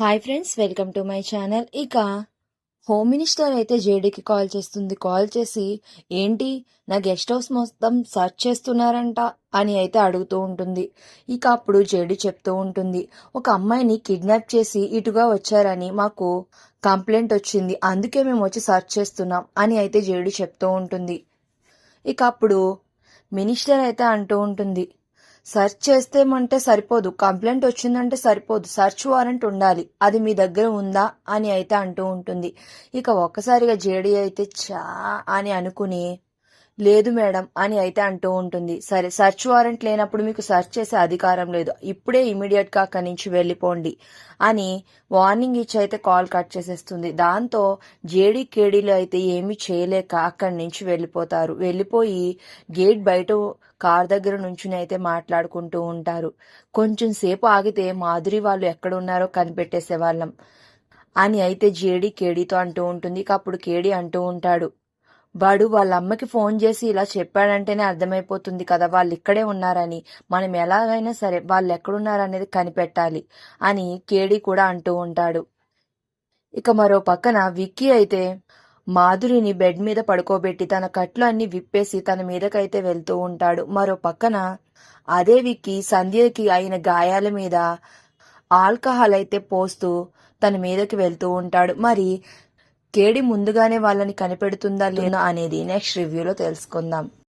Hi friends welcome to my channel ఇక home minister అయితే జేడీకి కాల్ చేస్తుంది. కాల్ చేసి ఏంటి? నా గెస్ట్ హౌస్ మొత్తం సర్చ్ చేస్తున్నారంట అని అయితే అడుగుతూ ఉంటుంది. ఇక అప్పుడు జేడీ చెప్తూ ఉంటుంది ఒక అమ్మాయిని కిడ్నాప్ చేసి ఇటుగా వచ్చారని మాకు కంప్లైంట్ వచ్చింది. అందుకే మేము వచ్చి సర్చ్ చేస్తున్నాం అని అయితే జేడీ చెప్తూ ఉంటుంది. ఇక అప్పుడు మినిస్టర్ అయితే అంటూ ఉంటుంది సెర్చ్ చేస్తేమంటే సరిపోదు. కంప్లైంట్ వచ్చిందంటే సరిపోదు. సర్చ్ వారెంట్ ఉండాలి. అది మీ దగ్గర ఉందా అని అయితే అంటూ ఉంటుంది. ఇక ఒక్కసారిగా జేడీ అయితే చా అని అనుకుని లేదు మేడం అని అయితే అంటూ ఉంటుంది. సరే సర్చ్ వారెంట్ లేనప్పుడు మీకు సెర్చ్ చేసే అధికారం లేదు. ఇప్పుడే ఇమీడియట్గా అక్కడి నుంచి వెళ్ళిపోండి అని వార్నింగ్ ఇచ్చి అయితే కాల్ కట్ చేసేస్తుంది. దాంతో జేడీ కేడీలు అయితే ఏమీ చేయలేక అక్కడి నుంచి వెళ్ళిపోతారు. వెళ్ళిపోయి గేట్ బయట కార్ దగ్గర నుంచుని అయితే మాట్లాడుకుంటూ ఉంటారు. కొంచెం సేపు ఆగితే మాధురి వాళ్ళు ఎక్కడ ఉన్నారో కనిపెట్టేసే వాళ్ళం అని అయితే జేడీ కేడీతో అంటూ ఉంటుంది. అప్పుడు కేడీ అంటూ ఉంటాడు. వాడు వాళ్ళ అమ్మకి ఫోన్ చేసి ఇలా చెప్పాడంటేనే అర్థమైపోతుంది కదా వాళ్ళు ఇక్కడే ఉన్నారని. మనం ఎలాగైనా సరే వాళ్ళు ఎక్కడున్నారనేది కనిపెట్టాలి అని కేడి కూడా అంటూ ఉంటాడు. ఇక మరో పక్కన విక్కీ అయితే మాధురిని బెడ్ మీద పడుకోబెట్టి తన కట్లు అన్ని విప్పేసి తన మీదకైతే వెళ్తూ ఉంటాడు. మరో పక్కన అదే విక్కీ సంధ్యకి అయిన గాయాల మీద ఆల్కహాల్ అయితే పోస్తూ తన మీదకి వెళ్తూ ఉంటాడు. మరి కేడి ముందుగానే వాళ్ళని కనిపెడుతుందా లేనా అనేది నెక్స్ట్ రివ్యూలో తెలుసుకుందాం.